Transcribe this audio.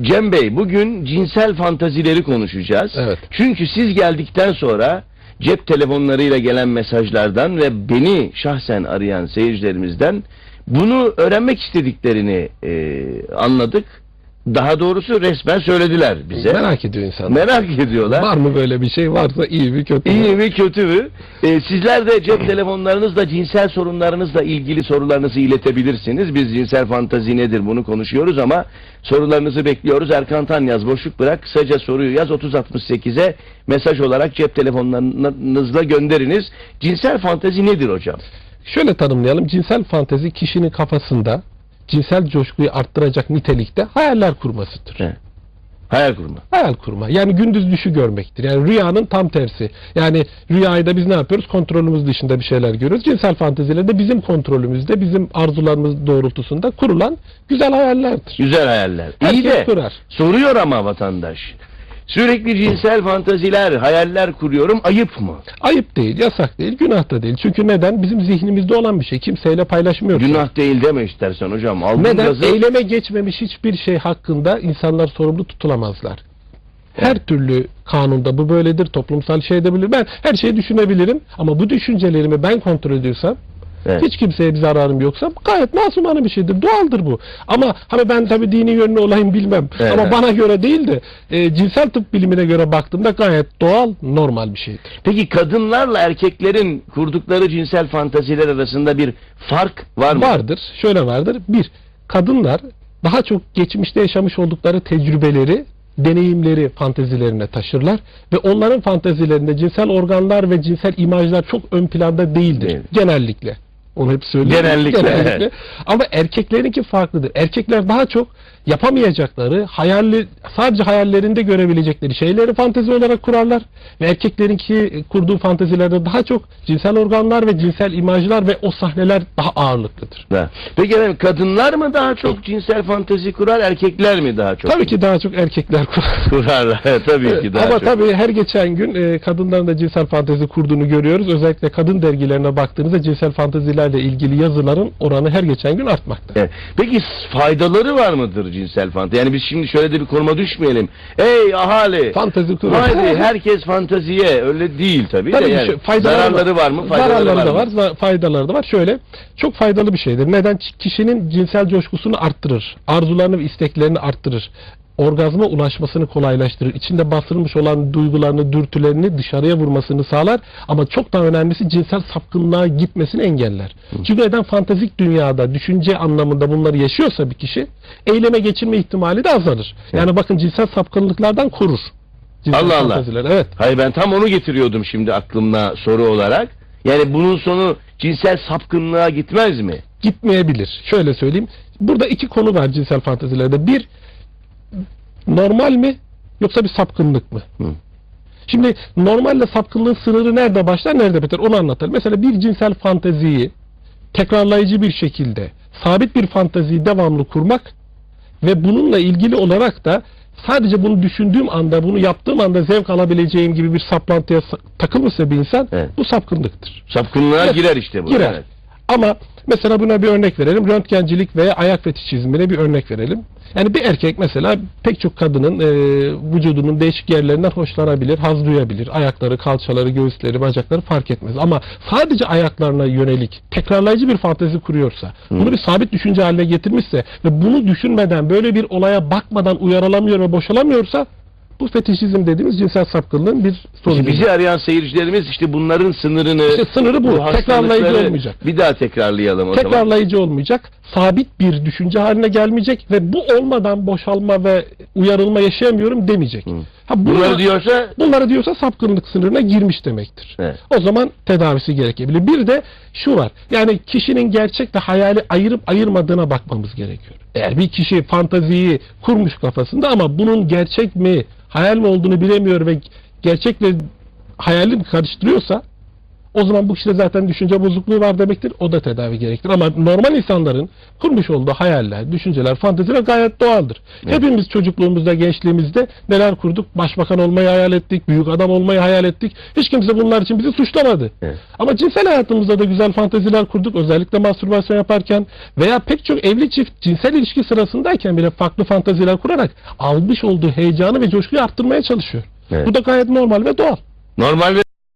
Cem Bey bugün cinsel fantazileri konuşacağız. Evet. Çünkü siz geldikten sonra cep telefonlarıyla gelen mesajlardan ve beni şahsen arayan seyircilerimizden bunu öğrenmek istediklerini e, anladık. Daha doğrusu resmen söylediler bize. Merak ediyor insanlar. Merak ediyorlar. Var mı böyle bir şey? Varsa iyi mi kötü mü? İyi mi kötü mü? Ee, sizler de cep telefonlarınızla cinsel sorunlarınızla ilgili sorularınızı iletebilirsiniz. Biz cinsel fantazi nedir bunu konuşuyoruz ama sorularınızı bekliyoruz. Erkan Tanyaz boşluk bırak kısaca soruyu yaz 3068'e mesaj olarak cep telefonlarınızla gönderiniz. Cinsel fantazi nedir hocam? Şöyle tanımlayalım. Cinsel fantezi kişinin kafasında cinsel coşkuyu arttıracak nitelikte hayaller kurmasıdır. He. Hayal kurma. Hayal kurma. Yani gündüz düşü görmektir. Yani rüyanın tam tersi. Yani rüyayı biz ne yapıyoruz? Kontrolümüz dışında bir şeyler görüyoruz. Cinsel fanteziler de bizim kontrolümüzde, bizim arzularımız doğrultusunda kurulan güzel hayallerdir. Güzel hayaller. İyi Herkes de kurar. soruyor ama vatandaş. Sürekli cinsel fantaziler, hayaller kuruyorum. Ayıp mı? Ayıp değil, yasak değil, günah da değil. Çünkü neden? Bizim zihnimizde olan bir şey. Kimseyle paylaşmıyoruz. Günah değil deme istersen hocam. Aldın Neden? gazı- Eyleme geçmemiş hiçbir şey hakkında insanlar sorumlu tutulamazlar. Her türlü kanunda bu böyledir, toplumsal şey edebilir. Ben her şeyi düşünebilirim ama bu düşüncelerimi ben kontrol ediyorsam, Evet. hiç kimseye bir zararım yoksa gayet masumane bir şeydir, doğaldır bu. Ama hani ben tabii dini yönlü olayım bilmem Evet. ama bana göre değil de e, cinsel tıp bilimine göre baktığımda gayet doğal, normal bir şeydir. Peki kadınlarla erkeklerin kurdukları cinsel fantaziler arasında bir fark var mı? Vardır, şöyle vardır. Bir, kadınlar daha çok geçmişte yaşamış oldukları tecrübeleri, deneyimleri fantezilerine taşırlar ve onların fantezilerinde cinsel organlar ve cinsel imajlar çok ön planda değildir Değil. genellikle. Onu hep söylüyorum. Genellikle. Ama erkeklerinki farklıdır. Erkekler daha çok yapamayacakları, hayalli, sadece hayallerinde görebilecekleri şeyleri fantezi olarak kurarlar. Ve erkeklerinki kurduğu fantezilerde daha çok cinsel organlar ve cinsel imajlar ve o sahneler daha ağırlıklıdır. Ha. Peki efendim kadınlar mı daha çok cinsel fantezi kurar, erkekler mi daha çok? Tabii ki daha çok erkekler kurar. kurarlar. tabii ki daha Ama çok. tabii her geçen gün e, kadınların da cinsel fantezi kurduğunu görüyoruz. Özellikle kadın dergilerine baktığınızda cinsel fantezilerle ilgili yazıların oranı her geçen gün artmakta. Evet. Peki faydaları var mıdır cinsel fantezi? Yani biz şimdi şöyle de bir konuma düşmeyelim. Ey ahali! Fantezi kurar. Haydi herkes fantaziye öyle değil tabii, Tabii de yani. şu- faydaları zararları var mı? Faydaları Zararları mı? var, za- faydaları da var. Şöyle, çok faydalı bir şeydir. Neden? Kişinin cinsel coşkusunu arttırır. Arzularını ve isteklerini arttırır. Orgazma ulaşmasını kolaylaştırır. İçinde bastırılmış olan duygularını, dürtülerini dışarıya vurmasını sağlar. Ama çok daha önemlisi cinsel sapkınlığa gitmesini engeller. Çünkü neden fantastik dünyada, düşünce anlamında bunları yaşıyorsa bir kişi, eyleme geçirme ihtimali de azalır. Yani bakın cinsel sapkınlıklardan korur. Cinsel Allah Allah. fanteziler, Evet. Hayır ben tam onu getiriyordum şimdi aklımda soru olarak. Yani bunun sonu cinsel sapkınlığa gitmez mi? gitmeyebilir. Şöyle söyleyeyim. Burada iki konu var cinsel fantezilerde. Bir, normal mi yoksa bir sapkınlık mı? Hı. Şimdi normalle sapkınlığın sınırı nerede başlar, nerede biter? Onu anlatalım. Mesela bir cinsel fanteziyi tekrarlayıcı bir şekilde sabit bir fanteziyi devamlı kurmak ve bununla ilgili olarak da sadece bunu düşündüğüm anda, bunu yaptığım anda zevk alabileceğim gibi bir saplantıya sa- takılmışsa bir insan Evet. bu sapkınlıktır. Sapkınlığa Evet, girer işte bu. Girer. evet. Ama mesela buna bir örnek verelim. Röntgencilik veya ayak fetişizmine bir örnek verelim. Yani bir erkek mesela pek çok kadının e, vücudunun değişik yerlerinden hoşlanabilir, haz duyabilir. Ayakları, kalçaları, göğüsleri, bacakları fark etmez. Ama sadece ayaklarına yönelik tekrarlayıcı bir fantezi kuruyorsa, bunu bir sabit düşünce haline getirmişse ve bunu düşünmeden, böyle bir olaya bakmadan uyarılamıyor ve boşalamıyorsa bu fetişizm dediğimiz cinsel sapkınlığın bir İşte sonucu. bizi arayan seyircilerimiz işte bunların sınırını İşte sınırı bu. hastalıkları Tekrarlayıcı olmayacak. Bir daha tekrarlayalım o zaman. tekrarlayıcı olmayacak, sabit bir düşünce haline gelmeyecek ve bu olmadan boşalma ve uyarılma yaşayamıyorum demeyecek. Ha, bunlar- Bunları diyorsa bunları diyorsa sapkınlık sınırına girmiş demektir. Evet. O zaman tedavisi gerekebilir. Bir de şu var. Yani kişinin gerçekle hayali ayırıp ayırmadığına bakmamız gerekiyor. Eğer bir kişi fantaziyi kurmuş kafasında ama bunun gerçek mi, hayal mi olduğunu bilemiyor ve gerçekle hayalini karıştırıyorsa O zaman bu kişide zaten düşünce bozukluğu var demektir. O da tedavi gerektirir. Ama normal insanların kurmuş olduğu hayaller, düşünceler, fanteziler gayet doğaldır. Hepimiz çocukluğumuzda, gençliğimizde neler kurduk? Başbakan olmayı hayal ettik, büyük adam olmayı hayal ettik. Hiç kimse bunlar için bizi suçlamadı. Evet. Ama cinsel hayatımızda da güzel fanteziler kurduk. Özellikle mastürbasyon yaparken veya pek çok evli çift cinsel ilişki sırasındayken bile farklı fanteziler kurarak almış olduğu heyecanı ve coşkuyu arttırmaya çalışıyor. Evet. Bu da gayet normal ve doğal. Normal ve